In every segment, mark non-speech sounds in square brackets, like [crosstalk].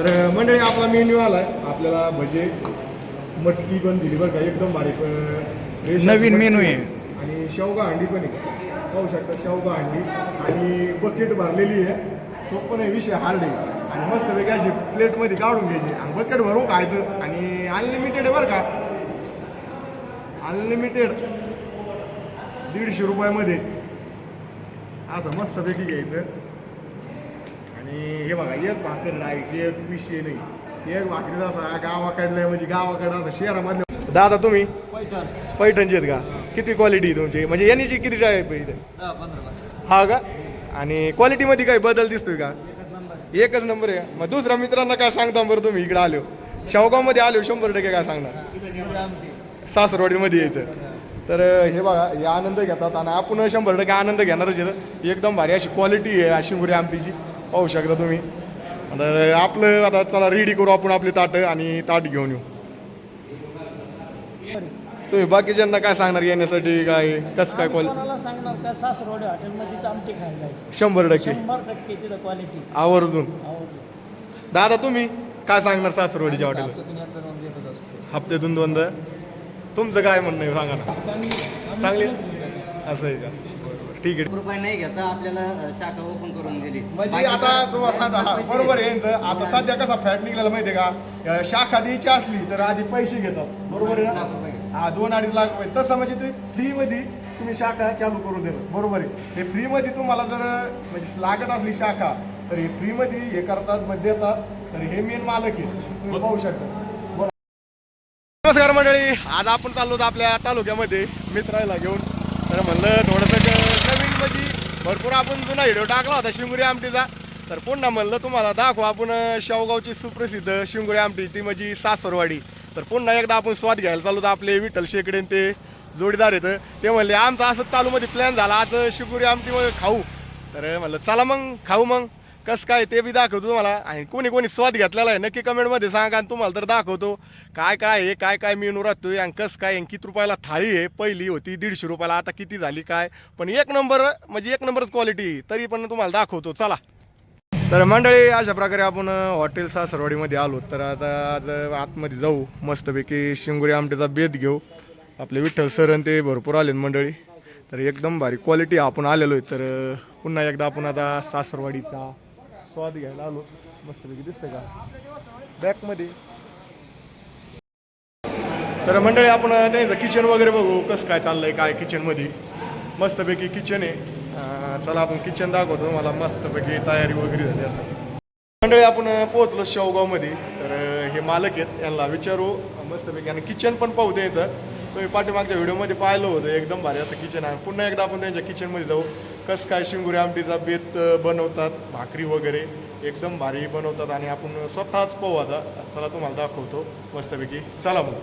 तर मंडळी आपला मेन्यू आलाय. आपल्याला भजे मटकी पण दिली बरं का. एकदम रेषाची नवीन मेनू आहे. आणि शेवगा हंडी पण आहे. पाहू शकता शेवगा हंडी. आणि बकेट भरलेली आहे. तो पण आहे विषय हार्ड आहे. आणि मस्तपैकी अशी प्लेटमध्ये काढून घ्यायची. आणि बकेट भरून खायचं. आणि अनलिमिटेड आहे बरं का. अनलिमिटेड दीडशे रुपयामध्ये. असं मस्तपैकी घ्यायचं. आणि हे बघा एक भाकर डायरेक्ट एक विषय नाही. एक भाकरी असा गावाकडल्या म्हणजे गावाकडं असं शहरामधलं दादा तुम्ही? पैठण. पैठणचे आहेत का? किती क्वालिटी तुमची? म्हणजे यांची किती आहे इथे हा का? आणि क्वालिटीमध्ये काही बदल दिसतोय का? एकच नंबर आहे. मग दुसऱ्या मित्रांना काय सांगता बरं तुम्ही? इकडे आलो. शेवगावमध्ये आलो शंभर टक्के काय सांगणार? सासरवाडीमध्ये यायचं. तर हे बघा हे आनंद घेतात. आणि आपण शंभर टक्के आनंद घेणारच एकदम भारी अशी क्वालिटी आहे अशी आमटीची पाहू शकता तुम्ही. तर आपलं आता चला रेडी करू आपण आपली ताटं आणि ताट घेऊन येऊ. तुम्ही बाकीच्यांना काय सांगणार येण्यासाठी? काय कसं काय क्वालिटी कोणाला सांगणार? का सासरवाडी हॉटेलमध्येच आमटी खायला जायचं. शंभर टक्के. शंभर टक्के तिथं क्वालिटी आवर्जून. आवडली दादा तुम्ही काय सांगणार सासरवाडीच्या हॉटेल हप्त्यातून दोनदा? तुमचं काय म्हणणं आहे? सांगा ना. चांगली? असं आहे का? ठीक आहे. रुपये नाही घेता आपल्याला शाखा ओपन करून दिली. म्हणजे आता हा, बरोबर आहे यांचं. आता सध्या कसा फॅट निघाला माहितीये का? अं, शाखा द्यायची असली तर आधी पैसे घेतात बरोबर आहे ना? हा दोन अडीच लाख रुपये. तसं म्हणजे तुम्ही फ्री मध्ये तुम्ही शाखा चालू करून देतात बरोबर आहे. हे फ्री मध्ये तुम्हाला जर म्हणजे लागत असली शाखा तर हे फ्री मध्ये हे करतात मध्ये देतात. तर हे मेन मालक आहे. तुम्ही पाहू शकता. बोला. नमस्कार मंडळी. आज आपण चाललो होतो आपल्या तालुक्यामध्ये मित्राला घेऊन. तर म्हणलं थोडंसं नवीन भरपूर आपण जुना व्हिडिओ टाकला होता शिंगुरी आमटीचा. तर पुन्हा म्हणलं तुम्हाला दाखवू आपण शेवगावची सुप्रसिद्ध शिंगुरी आमटी ती म्हणजे सासरवाडी. तर पुन्हा एकदा आपण स्वाद घ्यायला चालू होतो आपले विठ्ठल शेकडे ते जोडीदार येतं ते म्हणले आमचा असंच चालू मध्ये प्लॅन झाला आज शिंगुरी आमटी खाऊ. तर म्हणलं चला मग खाऊ मग. कसं काय ते बी दाखवतो तुम्हाला. आणि कोणी कोणी स्वाद घेतलेला आहे नक्की कमेंटमध्ये सांगा आणि तुम्हाला तर दाखवतो. काय काय आहे काय काय मेनू राहतो आणि कसं काय आणि किती रुपयाला थाळी आहे पहिली होती दीडशे रुपयाला आता किती झाली काय. पण एक नंबर म्हणजे एक नंबरच क्वालिटी तरी पण तुम्हाला दाखवतो. चला. तर मंडळी अशा प्रकारे आपण हॉटेल सासरवाडीमध्ये आलो. तर आता आज आतमध्ये जाऊ. मस्तपैकी शिंगुरी आमटेचा बेत घेऊ. आपले विठ्ठल सर आणि ते भरपूर आले मंडळी. तर एकदम भारी क्वालिटी आपण आलेलो आहे. तर पुन्हा एकदा आपण आता सासरवाडीचा स्वाद घ्यायला आलो. मस्तपैकी दिसतंय का? बॅकमध्ये तर मंडळी आपण त्यांचं किचन वगैरे बघू. कसं काय चाललंय काय किचनमध्ये मस्तपैकी किचन आहे. चला आपण किचन दाखवतो मला मस्तपैकी तयारी वगैरे झाली असं. मंडळी आपण पोहोचलो शेवगावमध्ये. तर हे मालक आहेत यांना विचारू. मस्तपैकी आणि किचन पण पाहू द्यायचं. तुम्ही पाठीमागच्या व्हिडिओमध्ये पाहिलं होतं एकदम भारी असं किचन आहे. पुन्हा एकदा आपण त्यांच्या किचनमध्ये जाऊ. कसं काय शिंगुरी आमटीचा बेत बनवतात भाकरी वगैरे एकदम भारी बनवतात आणि आपण स्वतःच पाहू आता. चला तुम्हाला दाखवतो मस्तपैकी. चला मग.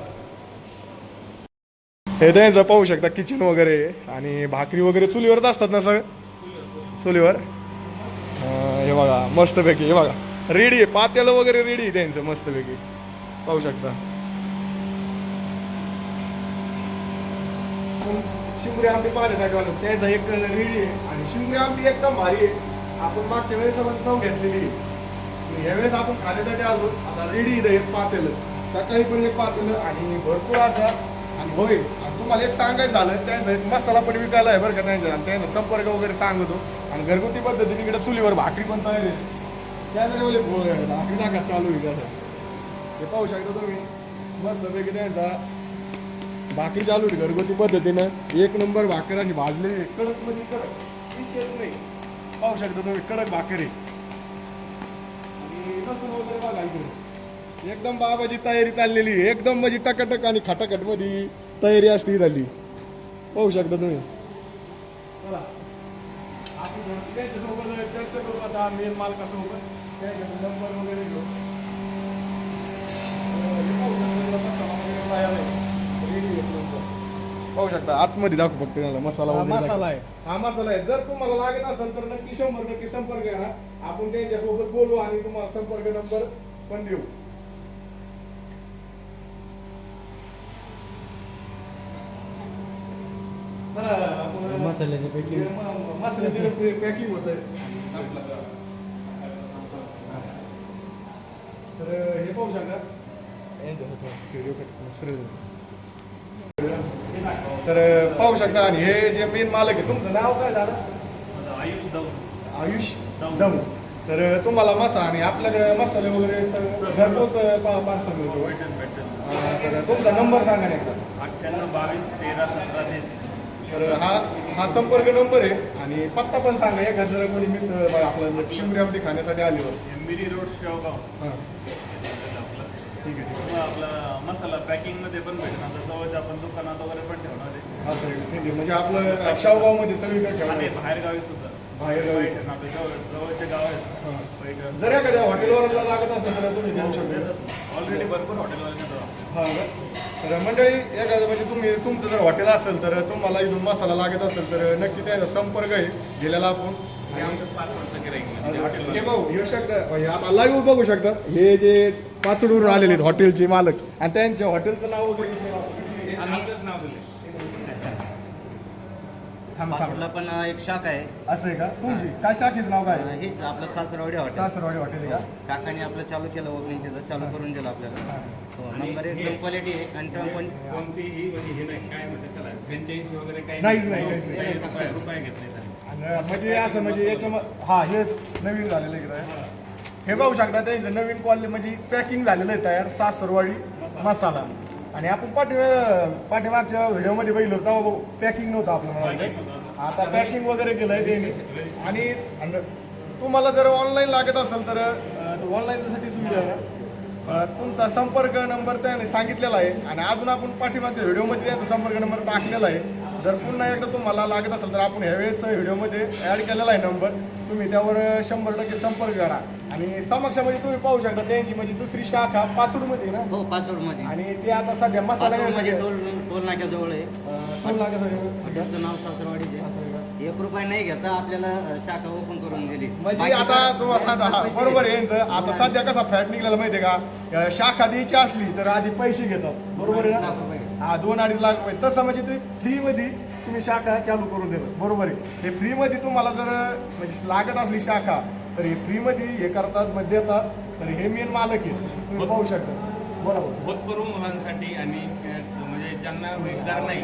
हे त्यांचं पाहू शकता किचन वगैरे आणि भाकरी वगैरे चुलीवरच असतात ना सगळं? चुलीवर? हे बघा मस्तपैकी हे बघा. रेडी आहे पात्याला वगैरे रेडी आहे त्यांचं मस्तपैकी. पाहू शकता. आपण शिंगुरी आमटी पाहण्यासाठी आलो. त्याचा एक रेडी आहे. आणि शिंगुरी आमटी एकदम भारी आहे. आपण मागच्या वेळेस आपण चव घेतलेली आहे. यावेळेस आपण खाण्यासाठी आलो. आता रेडी इथं एक पातेलं. सकाळी पण एक पातेलं आणि भरपूर असा आणि होय आणि तुम्हाला एक सांगायचं झालं त्यांचा एक मसाला पण विकायला आहे बरं का त्यांच्या. आणि त्यांचा संपर्क वगैरे सांगतो. आणि घरगुती पद्धतीने इकडे चुलीवर भाकरी पण तयार आहे. त्यानंतर भाकरी टाका चालू आहे कसं ते पाहू शकता तुम्ही. मस्तपैकी त्यांचा भाकरी चालू आहे घरगुती पद्धतीनं. एक नंबर भाकर अशी भाजलेली कडक म्हणजे कडक. विषयच नाही. पाहू शकता तुम्ही कडक भाकर आहे. आणि लसूण वगैरे बघा इकडे. एकदम बाबाची तयारी चाललेली एकदम म्हणजे टकटक आणि खटाखटमध्ये तयारी असती झाली. पाहू शकता तुम्ही. चला. आपण त्याच्यासोबत चर्चा करू आता मेन मालकासोबत त्यांच्याकडे नंबर वगैरे घेऊ. पाहू शकता. आतमध्ये दाखवू फक्त त्याला मसाला हा, वगैरे मसाला दाखव. आहे. हा मसाला आहे. जर तुम्हाला लागत असेल तर नक्की शंभर टक्के संपर्क करा. आपण त्यांच्यासोबत बोलू आणि तुम्हाला संपर्क नंबर पण देऊ. चला, आपण- मसाल्याचं packing. म- मसाल्याचं [laughs] पॅकिंग होत तर हे पाहू शकता. व्हिडिओ तर पाहू शकता. आणि हे जे मेन मालक आहे तुमचं नाव काय झालं आयुष दौर आयुष दम. दम तर तुम्हाला मसा आणि आपल्याकडे मसाले वगैरे घरपोच पार्सल मिळतो. भेटेल भेटेल. अं, तर तुमचा नंबर सांगा एकदा. अठ्ठ्याण्णव बावीस तेरा सतरा तर हा हा संपर्क नंबर आहे आणि पत्ता पण सांगा. एक जर कोणी मिस आपलं शिमऱ्यामध्ये खाण्यासाठी आले हो एमबिरी रोड शेवगाव. हां. ठीक आहे किंवा आपला मसाला पॅकिंगमध्ये पण भेटणार तर जवळच्या आपण दुकानात वगैरे पण ठेवणार आहे? ठीक आहे म्हणजे आपलं शावगावमध्ये सगळीकडे ठेवणार आणि आहे. बाहेर गावी सुद्धा. बाहेरगावी. पैठण आपले जवळ जवळचे गाव आहेत. हां. पैठण जर एखाद्या हॉटेलवर लागत असेल तर तुम्ही देऊ शकता. ऑलरेडी भरपूर हॉटेलवाले नेतो आपले हा का? तर मंडळी एखादं म्हणजे तुम्ही तुमचं जर हॉटेल असेल तर तुम्हाला इथून मसाला लागत असेल तर नक्की त्याचा संपर्क आहे. दिलेला आपण. हे आमचं पाच वर्ष गिराईक म्हणजे हे हॉटेल भाऊ येऊ शकता. म्हणजे आता लाईव्ह बघू शकता. हे जे पाचडूरून आलेले आहेत हॉटेलचे मालक. आणि त्यांच्या हॉटेलचं नाव वगैरे पाचोडला पण एक शाखा आहे. असं आहे का? तुमची? काय शाखेचं नाव काय? आहे? हेच आपलं सासरवाडी हॉटेल. सासरवाडी हॉटेल आहे का? काकाने आपलं चालू केलं ओपनिंग केलं चालू करून दिलं आपल्याला. हा. हो नंबर एकदम क्वालिटी आहे आणि कोणतीही म्हणजे हे नाही काय म्हणतात त्याला फ्रँचायझी वगैरे काही नाहीच नाही, काहीच नाही. रुपये रुपये घेत नाही त्यांनी. आणि म्हणजे असं म्हणजे याच्या हा हे नवीन झालेलं आहे? हे बघू शकता त्यांचं नवीन क्वालिटी म्हणजे पॅकिंग झालेलं आहे तयार सासरवाडी मसाला. आणि आपण पाठी पाठीमागच्या व्हिडिओमध्ये बघितलं होतं पॅकिंग नव्हतं आपलं मला आता पॅकिंग वगैरे केलंय त्यांनी. आणि आणि तुम्हाला जर ऑनलाईन लागत असेल तर ऑनलाईनसाठी सुविधा आहे. तुमचा संपर्क नंबर त्याने सांगितलेला आहे. आणि अजून आपण पाठीमागच्या व्हिडिओमध्ये त्यांचा संपर्क नंबर टाकलेला आहे. जर पुन्हा एकदा तुम्हाला लागत असेल तर आपण ह्यावेळेस व्हिडिओमध्ये ॲड केलेला आहे नंबर तुम्ही त्यावर शंभर टक्के संपर्क करा. आणि समक्षामध्ये तुम्ही पाहू शकता त्यांची म्हणजे दुसरी शाखा पाचूडमध्ये आहे ना? हो पाचोडमध्ये. आणि ते आता सध्या मसाला पाचोडमध्ये टोल टोल नाक्याजवळ आहे. टोल हॉटेलचं नाव सासरवाडीचे आहे. का? एक रुपया नाही घेता आपल्याला शाखा ओपन करून दिली. म्हणजे आता तुम्हाला बरोबर आहे. आता सध्या कसा फॅट निघाला माहितीये का? अं, शाखा द्यायची असली तर आधी पैसे घेतात. बरोबर आहे ना? हा दोन अडीच लाख रुपये. तसं म्हणजे तुम्ही फ्री मध्ये तुम्ही शाखा चालू करून देतात. बरोबर आहे. हे फ्री मध्ये तुम्हाला जर म्हणजे लागत असली शाखा तर हे फ्री मध्ये हे करतात मध्ये देतात. तर हे मेन मालक आहे तुम्ही पाहू शकता. बरोबर. मुलांसाठी आणि म्हणजे ज्यांना रोजगार नाही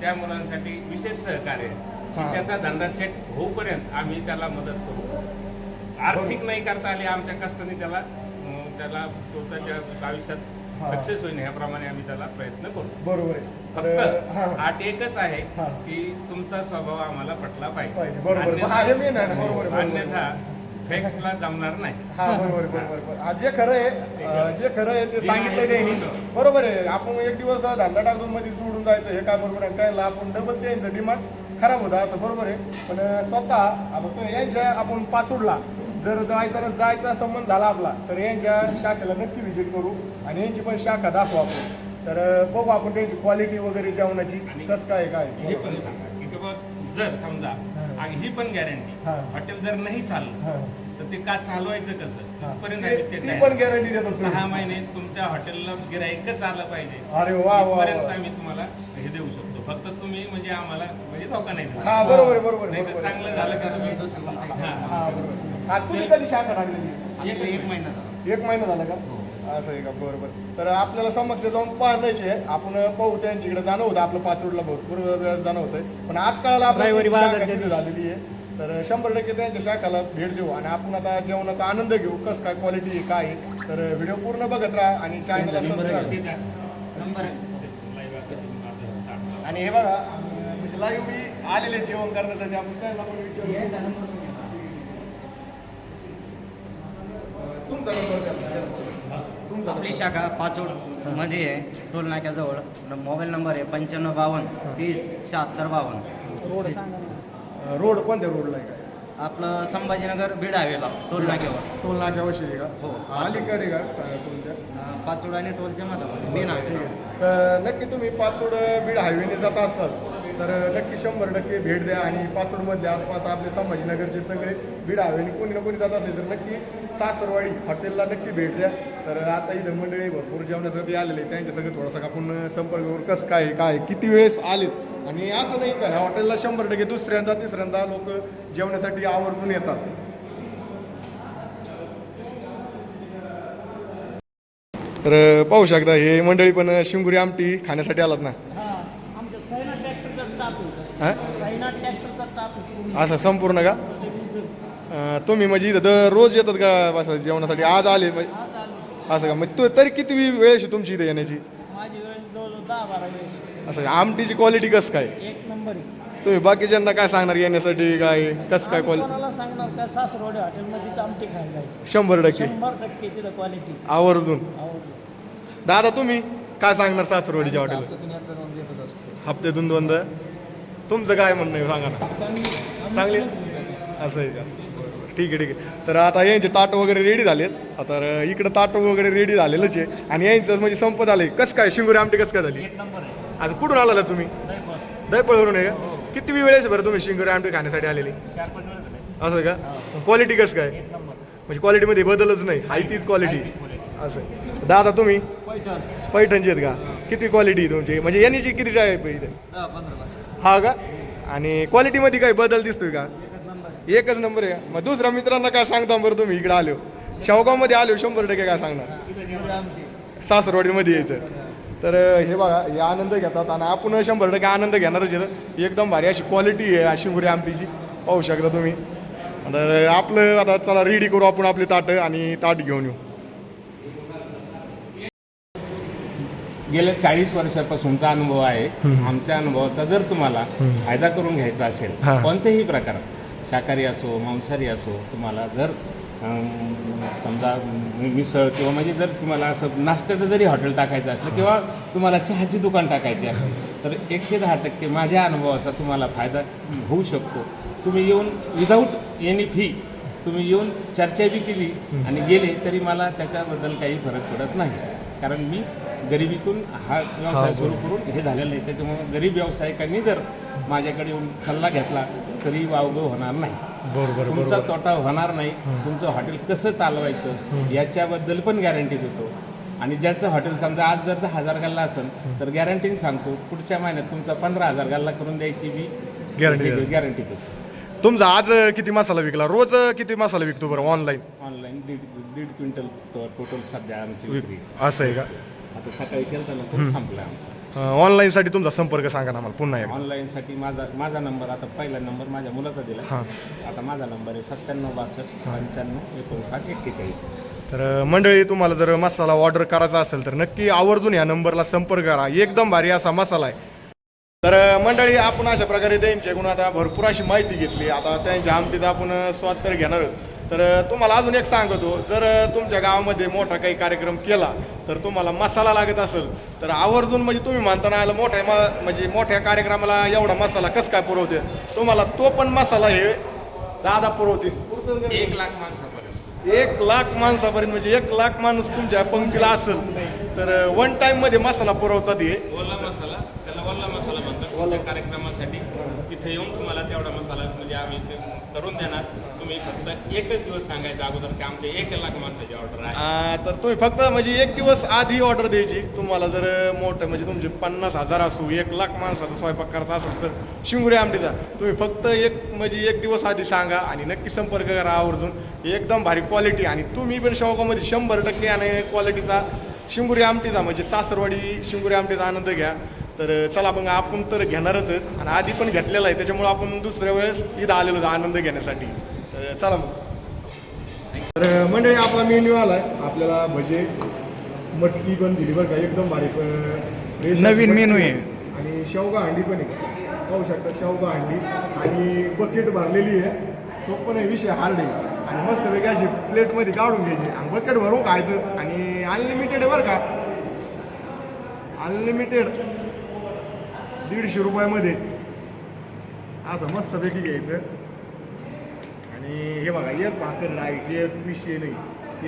त्या मुलांसाठी विशेष सहकार्य. की हा. त्याचा धंदा सेट होऊपर्यंत आम्ही त्याला मदत करू. आर्थिक नाही करता आली आमच्या कष्टाने त्याला त्याला त्याच्या आयुष्यात हा. सक्सेस होईल ह्याप्रमाणे आम्ही त्याला प्रयत्न करू. बरोबर आहे. आठ एकच आहे. की तुमचा स्वभाव आम्हाला पटला पाहिजे. बरोबर. अन्यथा फेकला जमणार नाही. हा बरोबर जे खरं आहे अं, जे खरं आहे ते सांगितलं त्यांनी. बरोबर आहे. आपण एक दिवस धंदा टाकून मध्ये सोडून जायचं हे काय बरोबर आहे? काय आपण डबल त्यांचं डिमांड खराब होता असं बरोबर आहे. पण स्वतः आता तो यांच्या आपण पाचोडला. जर जायचा जायचा संबंध झाला आपला तर यांच्या शाखेला नक्की व्हिजिट करू आणि यांची पण शाखा दाखवू आपण तर बघू आपण त्यांची क्वालिटी वगैरे जेवणाची आणि कसं काय काय हे पण सांगा की बाबा जर समजा हा. आणि ही पण गॅरंटी हा. हॉटेल जर नाही चाललं. तर ते का चालवायचं कसं हा. तिथपर्यंत ते-. पण गॅरंटी देतात सहा. महिने तुमच्या हॉटेलला गिराईकच आलं पाहिजे अरे वा वा आम्ही तुम्हाला हे देऊ शकतो फक्त तुम्ही म्हणजे आम्हाला म्हणजे धोका नाही हा बरोबर आहे बरोबर आहे, नाही तर बरोबर आहे. चांगलं झालं का तुम्ही हा, हा. हा, बरोबर. हा, तुम्ही कधी शाखा टाकलेली? आपल्याला एक महिना झाला. एक महिना झाला का? असं आहे का? बरोबर. तर आपल्याला समक्ष जाऊन पाहण्याचे आहे. आपण पाहू त्यांच्याकडे जाणं होतं आपलं पाचवडला भरपूर वेळेस जाणं होतं पण आज काळाला झालेली आहे. तर शंभर टक्के त्यांच्या शाखाला भेट देऊ आणि आपण आता जेवणाचा आनंद घेऊ. कसं काय क्वालिटी काय आहे. तर व्हिडिओ पूर्ण बघत राहा आणि चॅनलला सबस्क्राईब सांगा. आणि हे बघा म्हणजे लाईव्ह मी आलेले जेवण करण्यासाठी आपण त्यांना पण विचारू. तुमचा नंबर द्या. तुमचा आपली. शाखा पाचोडमध्ये आहे टोल नाक्याजवळ. मोबाईल नंबर आहे पंच्याण्णव बावन्न तीस शहात्तर बावन्न. रोड सांगा रोड कोणत्या रोडला आहे? का आपलं संभाजीनगर बीड हायवेला टोल नाक्यावर. टोल नाक्यावशी आहे हो. का अलीकडे का तुमच्या? पाचोड आणि टोलच्या मध्ये मेन हायवे नक्की तुम्ही पाचोड बीड हायवेने जात असाल. तर नक्की शंभर टक्के भेट द्या आणि पाचोडमधले आसपास आपले संभाजीनगरचे सगळे भिडं हवे आणि कोणी ना कोणी जात असेल तर नक्की सासरवाडी हॉटेलला नक्की भेट द्या. तर आता इथं मंडळी भरपूर जेवणासाठी आलेले आहेत. त्यांच्या सगळं थोडासा आपण संपर्क कसं काय काय किती वेळेस आलेत? आणि असं नाही का ह्या हॉटेलला शंभर टक्के दुसऱ्यांदा तिसऱ्यांदा लोक जेवणासाठी आवर्जून येतात. तर पाहू शकता हे मंडळी पण शिंगुरी आमटी खाण्यासाठी आलात ना हा आमच्या साईना ट्रॅक्टरचा टाप हा? आहे साईना ट्रॅक्टरचा टाप आहे पूर्ण. असं संपूर्ण का? तुम्ही म्हणजे इथं दर रोज येतात का असं जेवणासाठी? आज आले म्हणजे असं का? मग तू तरी किती वेळ आहे तुमची इथं येण्याची? असं? आमटीची क्वालिटी कसं काय? एक नंबर आहे. तुम्ही बाकीच्यांना काय सांगणार येण्यासाठी काय कसं काय क्वालिटी कोणाला सांगणार का? सासरवाडी हॉटेलमध्येच आमटी खायला जायचं. शंभर टक्के. आवर्जून. दादा तुम्ही काय सांगणार सासरवाडीच्या हॉटेल हप्त्यातून दोनदा? तुमचं काय म्हणणं आहे? सांगा ना. चांगली असं आहे का? ठीक आहे ठीक आहे. तर आता यांचे ताट वगैरे रेडी झालेत. आता तर इकडं ताट वगैरे रेडी झालेलंच आहे. आणि यांचं म्हणजे संपत आलंय. कसं काय? शिंगुरी आमटी कसं काय झाली? एक नंबर आहे. आता कुठून आलेला तुम्ही? दहीपळवरून आहे का? किती वेळेस बरं तुम्ही शिंगुरी आमटी खाण्यासाठी आलेली? असं का? क्वालिटी कसं काय? एक नंबर. म्हणजे क्वालिटीमध्ये बदलच नाही. हाय तीच क्वालिटी असं आहे. दादा तुम्ही? पैठणची आहेत का? किती क्वालिटी तुमची? म्हणजे यांनीची किती आहे इथे? हा का? आणि क्वालिटीमध्ये काही बदल दिसतोय का? एकच नंबर आहे मग दुसऱ्या मित्रांना काय सांगता बरं तुम्ही? इकडे आलो. शेवगावमध्ये आलो शंभर टक्के काय सांगणार? सासरवाडीमध्ये यायचं. तर हे बघा हे आनंद घेतात आणि आपण शंभर टक्के आनंद घेणारच येतं एकदम भारी अशी क्वालिटी आहे अशी मुरी आमटीची. पाहू शकता तुम्ही. तर आपलं आता चला रेडी करू आपण आपली ताटं आणि ताट घेऊन येऊ. गेल्या चाळीस वर्षापासूनचा अनुभव आहे. आमच्या अनुभवाचा जर तुम्हाला. फायदा करून घ्यायचा असेल. कोणत्याही प्रकार शाकाहारी असो मांसाहारी असो तुम्हाला जर समजा मिसळ किंवा म्हणजे जर तुम्हाला असं नाश्त्याचं जरी हॉटेल टाकायचं असलं किंवा तुम्हाला चहाची दुकान टाकायची असेल तर एकशे दहा टक्के माझ्या अनुभवाचा तुम्हाला फायदा होऊ शकतो तुम्ही येऊन विदाऊट एनी फी तुम्ही येऊन चर्चा बी केली आणि गेले तरी मला त्याच्याबद्दल काही फरक पडत नाही कारण मी गरिबीतून हा व्यवसाय सुरू करून हे झालेलं नाही. त्याच्यामुळे गरीब व्यावसायिकांनी जर माझ्याकडे येऊन सल्ला घेतला तरी वावगं होणार नाही. बरोबर तुमचा तोटा होणार नाही. तुमचं हॉटेल कसं चालवायचं. याच्याबद्दल पण गॅरंटी देतो. आणि ज्याचं हॉटेल समजा आज जर दहा हजार गल्ला असेल तर गॅरंटीने सांगतो पुढच्या महिन्यात तुमचा पंधरा हजार गल्ला करून द्यायची Guarantee देतो. गॅरंटी देतो. तुमचा आज किती मसाला विकला? रोज किती मसाला विकतो बरं ऑनलाईन ऑनलाईन दीड दीड क्विंटल टोटल सध्या आमची विक्री. असं आहे का? आता सकाळी केलं ना हं. तो संपला आमचा. ऑनलाईन साठी तुमचा संपर्क सांगा ना आम्हाला पुन्हा एकदा. ऑनलाईनसाठी माझा माझा नंबर आता पहिला नंबर माझ्या मुलाचा दिला हां. आता माझा नंबर आहे सत्त्याण्णव बासष्ट पंच्याण्णव एकोणसाठ एक्केचाळीस. तर अं, मंडळी तुम्हाला जर मसाला ऑर्डर करायचा असेल तर नक्की आवर्जून या नंबरला संपर्क करा. एकदम भारी असा मसाला आहे. तर अं, मंडळी आपण अशा प्रकारे त्यांच्याकडून आता भरपूर अशी माहिती घेतली. आता त्यांच्या आमटीचा आपण अं, स्वाद तर घेणार आहोत तर तुम्हाला अजून एक सांगतो. जर तुमच्या गावामध्ये मोठा काही कार्यक्रम केला तर तुम्हाला मसाला लागत असेल तर आवर्जून म्हणजे तुम्ही म्हणताना आलं मोठ्या म- म्हणजे मोठ्या कार्यक्रमाला एवढा मसाला कसं काय पुरवते? तुम्हाला तो पण मसाला हे दादा पुरवतील. एक लाख माणसापर्यंत. एक लाख माणसापर्यंत म्हणजे एक लाख माणूस तुमच्या पंक्तीला असेल तर वन टाइममध्ये मसाला पुरवतात हे. ओला मसाला त्याला वल्ला मसाला म्हणतात. कार्यक्रमासाठी तिथे येऊन तुम्हाला तेवढा मसाला म्हणजे आम्ही ते करून देणार. तुम्ही फक्त एकच दिवस सांगायचा अगोदर की आमच्या एक लाख माणसाची ऑर्डर आहे. आ, तर तुम्ही फक्त म्हणजे एक दिवस आधी ऑर्डर द्यायची. तुम्हाला जर मोठं म्हणजे तुमचे पन्नास हजार असू एक लाख माणसाचा स्वयंपाक करायचा असेल तर शिंगुरी आमटीचा. तुम्ही फक्त एक म्हणजे एक दिवस आधी सांगा आणि नक्की संपर्क करा आवर्जून. एकदम भारी क्वालिटी आणि तुम्ही पण शौकामध्ये शंभर टक्के आणि क्वालिटीचा शिंगुरी आमटीचा म्हणजे सासरवाडी शिंगुरी आमटीचा आनंद घ्या. तर चला मग आपण तर घेणारच आणि आधी पण घेतलेला आहे. त्याच्यामुळे आपण दुसऱ्या वेळेस इथं आलेलो आहोत आनंद घेण्यासाठी. तर चला मग. तर मंडळी आपला मेन्यू आलाय. आपल्याला भजे मटकी पण दिली बरं का. एकदम भारी. नवीन मेनू आहे. आणि शेवगा हंडी पण आहे. पाहू शकता शेवगा हंडी. आणि बकेट भरलेली आहे. तो पण आहे विषय हार्ड आहे. आणि मस्तपैकी अशी प्लेटमध्ये काढून घ्यायची. आणि बकेट भरून खायचं. आणि अनलिमिटेड आहे बरं का. अनलिमिटेड दीडशे रुपयामध्ये. असं मस्तपैकी घ्यायचं. आणि हे बघा एक भाकर डायट एक विषय नाही.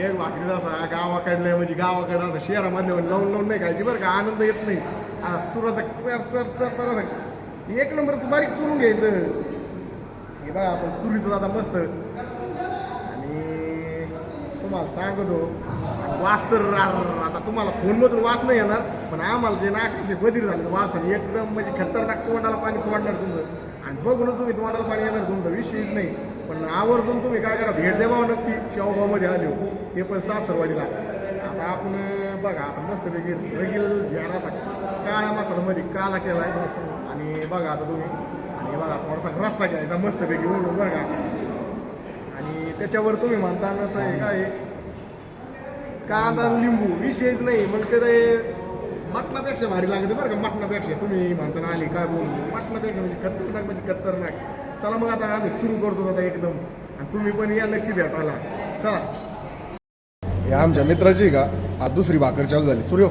एक भाकरी असा गावाकडल्या म्हणजे गावाकडं असं शहरामधल्या म्हणजे लावून लावून नाही खायची बरं का आनंद येत नाही. आ, चुराचा एक नंबरचं बारीक चुरून घ्यायचं. हे बघा आपण चुरीचं आता मस्त तुम्हाला सांगतो वास तर रा- आता तुम्हाला फोनमधून वास नाही येणार पण आम्हाला जे नाकाशी बधीर झालं वास एकदम म्हणजे खतरनाक तोंडाला पाणी सोडणार तुमचं. आणि बघूनच तुम्ही तोंडाला पाणी येणार तुमचा विषयच नाही. पण आवर्जून तुम्ही काय करा भेट द्यावा नक्की. शेवगावमध्ये आले. हो ते पण सासरवाडीला. आता आपण बघा आता मस्तपैकी रगील झेराचा काळ्या मसाल्यामध्ये काला केला आहे आणि बघा आता तुम्ही. आणि बघा थोडासा रस्सा घ्यायचा मस्तपैकी वरून बरं का. आणि त्याच्यावर तुम्ही म्हणता ना तर हे काय? कांदा लिंबू? विषयच नाही मग ते ते मटणापेक्षा भारी लागते बरं का मटणापेक्षा. तुम्ही म्हणताना आली काय बोलू? मटणापेक्षा म्हणजे खतरनाक म्हणजे खतरनाक. चला मग आता आम्ही सुरू करतो आता एकदम. आणि तुम्ही पण या नक्की भेटायला चला. हे आमच्या मित्राची का? आज दुसरी भाकर चालू झाली. सूर्यो.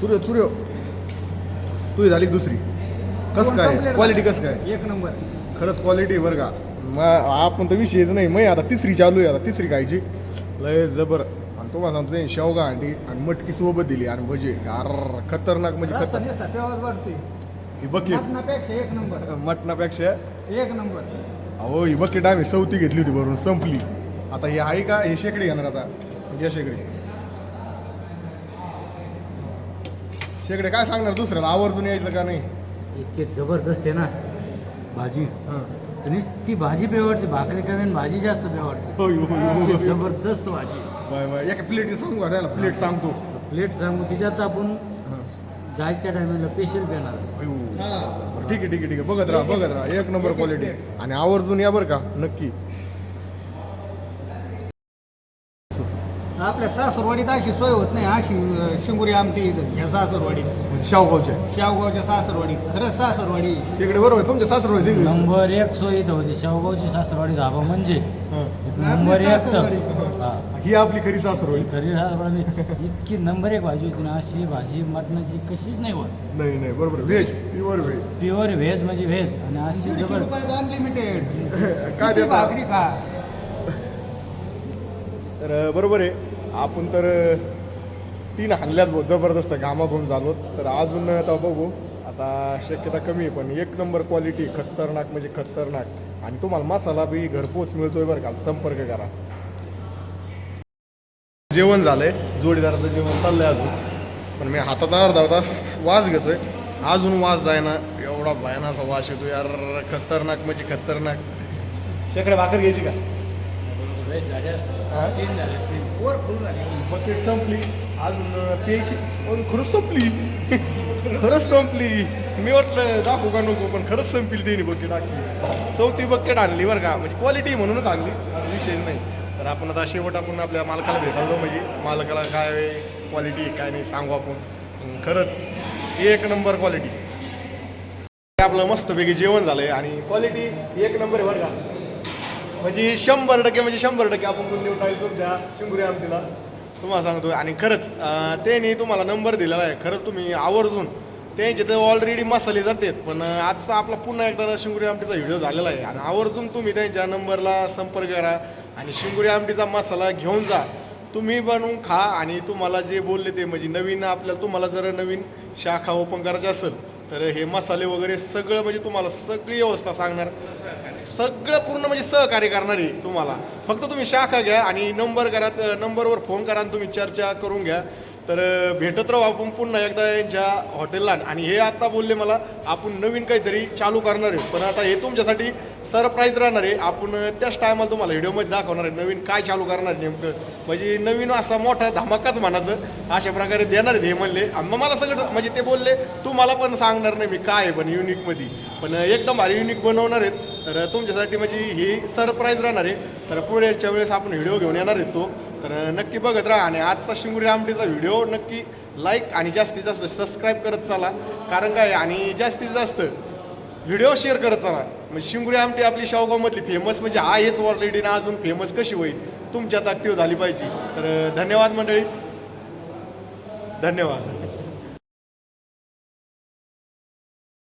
सूर्यो सूर्यो. तुझी झाली दुसरी? कस काय? क्वालिटी कस काय? एक नंबर. खरंच क्वालिटी बरं का? मग आपण तर विषयच नाही. मग आता तिसरी चालू आहे आता तिसरी खायची. लय जबर. आणि तुम्हाला सांगतो ते शेवगा अंडी आणि मटकी सोबत दिली आणि भजी. अर खतरनाक म्हणजे खतरनाक. वाटते ही बकेट. मटणापेक्षा एक नंबर. मटणापेक्षा? एक नंबर. अहो ही बकेट आम्ही चौथी घेतली होती भरून संपली. आता ही आहे का? हे शेकडी घेणार आता. घ्या शेकडी. शेकडे काय सांगणार दुसऱ्याला? आवर्जून यायचं का नाही? इतके जबरदस्त आहे ना भाजी. हं. आणि ती भाजी बेवडते भाकरी कमी आणि भाजी जास्त होय, होय. जबरदस्त भाजी. बाय बाय एका प्लेट सांगू का त्याला? प्लेट सांगतो. प्लेट सांगू तिच्यात आपण जायच्या पेणार. अयो. बरं, ठीक आहे ठीक आहे ठीक आहे. बघत राहा बघत राहा. एक नंबर क्वालिटी आणि आवर्जून या बरं का नक्की. आपल्या सासरवाडीत अशी सोय होत नाही अशी शिंगुरी आमटी इथं ह्या सासरवाडीत. शावगावच्या शावगावच्या सासरवाडीत. खरंच सासरवाडी. शेकडे बरोबर आहे, तुमच्या सासर होते नंबर एक सोय इथं होती शेवगावची सासरवाडी धाबा म्हणजे. नंबर एक सासरवाडी. हा. ही आपली खरी सासर होईल खरी सासरवाडी. इतकी नंबर एक भाजी होती ना अशी भाजी मटणाची कशीच नाही होत. नाही नाही बरोबर veg pure veg pure veg म्हणजे व्हेज आणि अशी दीडशे जबर रुपयात अनलिमिटेड [laughs] काय देता? भाकरी खा. तर बरोबर आहे. आपण तर तीन हाणल्यात भाऊ जबरदस्त घामाघूम झालो तर अजून आता बघू. आता शक्यता कमी आहे पण एक नंबर क्वालिटी खतरनाक म्हणजे खतरनाक. आणि तुम्हाला मसाला बी घरपोच मिळतोय बरं का संपर्क करा. जेवण झालंय. जोडीदाराचं जेवण चाललंय अजून. पण मी हातात अर्धा तास वास घेतोय. अजून वास जायना एवढा भयानाचा वास येतो यार. खतरनाक म्हणजे खतरनाक. शेकडे भाकर घ्यायची का? वर फुल झाली बकेट संपली. अजून प्यायची. पण खरंच संपली. खरंच संपली. मी वाटलं दाखवू का नको पण खरंच संपली तिने बकेट टाकली चौथी बकेट आणली बरं का. म्हणजे क्वालिटी म्हणूनच आणली. विषय नाही. तर आपण आता शेवट आपण आपल्या मालकाला भेटायला जाऊ म्हणजे मालकाला काय क्वालिटी काय नाही सांगू आपण. खरंच. एक नंबर क्वालिटी आपलं मस्तपैकी जेवण झालंय आणि क्वालिटी एक नंबर आहे बरं का. म्हणजे शंभर टक्के म्हणजे शंभर टक्के आपण कोण देऊ टाकतो द्या. शिंगुरी आमटीला तुम्हाला सांगतो आणि खरंच त्यांनी तुम्हाला नंबर दिलेला आहे खरंच तुम्ही आवर्जून त्यांचे तर ऑलरेडी मसाले जातात. पण आजचा आपला पुन्हा एकदा शिंगुरी आमटीचा व्हिडिओ झालेला आहे. आणि आवर्जून तुम्ही त्यांच्या नंबरला संपर्क करा. आणि शिंगुरी आमटीचा मसाला घेऊन जा. तुम्ही बनवून खा. आणि तुम्हाला जे बोलले ते म्हणजे नवीन आपल्याला तुम्हाला जर नवीन शाखा ओपन करायची असेल तर हे मसाले वगैरे सगळं म्हणजे तुम्हाला सगळी व्यवस्था सांगणार. सगळं पूर्ण म्हणजे सहकार्य करणार आहे तुम्हाला. फक्त तुम्ही शाखा घ्या आणि नंबर करा नंबरवर फोन करा आणि तुम्ही चर्चा करून घ्या. तर भेटत राहू आपण पुन्हा एकदा यांच्या हॉटेलला. आणि हे आता बोलले मला आपण नवीन काहीतरी चालू करणार आहे. पण आता हे तुमच्यासाठी सरप्राईज राहणार आहे आपण त्याच टायमाला तुम्हाला व्हिडिओमध्ये दाखवणार आहे नवीन काय चालू करणार नेमकं. म्हणजे नवीन असा मोठा धमाकाच म्हणायचं अशा प्रकारे देणार आहेत हे म्हणले. मग मला सगळं म्हणजे ते बोलले तू मला पण सांगणार नाही मी काय आहे पण युनिकमध्ये पण एकदम भारी युनिक बनवणार आहेत. तर तुमच्यासाठी म्हणजे ही सरप्राईज राहणार आहे. तर पुढेच्या वेळेस आपण व्हिडिओ घेऊन येणार आहे तो. तर नक्की बघत राहा आणि आजचा शिंगुरी आमटीचा व्हिडिओ नक्की लाईक आणि जास्तीत जास्त सबस्क्राईब करत चाला. कारण काय आणि जास्तीत जास्त व्हिडिओ शेअर करत चला म्हणजे शिंगुरी आमटी आपली शावगावमधली फेमस म्हणजे आहेच ऑलरेडी ना अजून फेमस कशी होईल? तुमच्यात ॲक्टिव्ह झाली पाहिजे. तर धन्यवाद मंडळी. धन्यवाद.